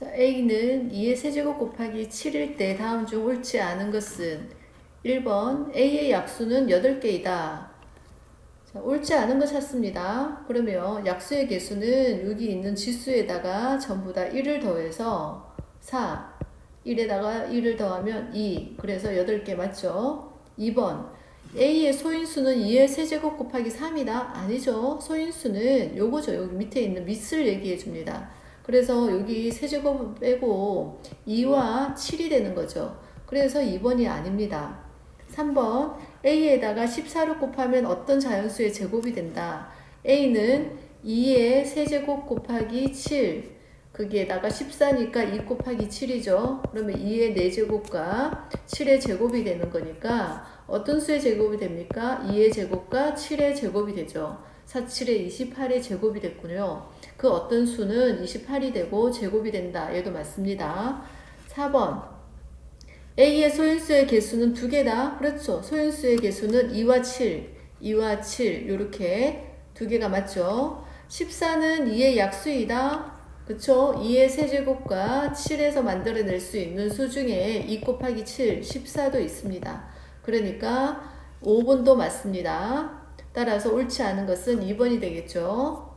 자, A는 2의 세제곱 곱하기 7일 때 다음 중 옳지 않은 것은 1번 A의 약수는 8개이다. 자, 옳지 않은 거 찾습니다. 그러면 약수의 개수는 여기 있는 지수에다가 전부 다 1을 더해서 4, 1에다가 1을 더하면 2, 그래서 8개 맞죠? 2번 A의 소인수는 2의 세제곱 곱하기 3이다? 아니죠. 소인수는 요거죠. 여기 밑에 있는 밑을 얘기해 줍니다. 그래서 여기 세제곱 빼고 2와 7이 되는 거죠. 그래서 2번이 아닙니다. 3번 A에다가 14를 곱하면 어떤 자연수의 제곱이 된다. A는 2의 세제곱 곱하기 7 거기에다가 14니까 2 곱하기 7이죠. 그러면 2의 4제곱과 7의 제곱이 되는 거니까 어떤 수의 제곱이 됩니까? 2의 제곱과 7의 제곱이 되죠. 4, 7의 28의 제곱이 됐군요. 그 어떤 수는 28이 되고 제곱이 된다. 얘도 맞습니다. 4번 A의 소인수의 개수는 두 개다. 그렇죠. 소인수의 개수는 2와 7, 2와 7 이렇게 두 개가 맞죠. 14는 2의 약수이다. 그쵸? 2의 세제곱과 7에서 만들어낼 수 있는 수 중에 2 곱하기 7, 14도 있습니다. 그러니까 5번도 맞습니다. 따라서 옳지 않은 것은 2번이 되겠죠.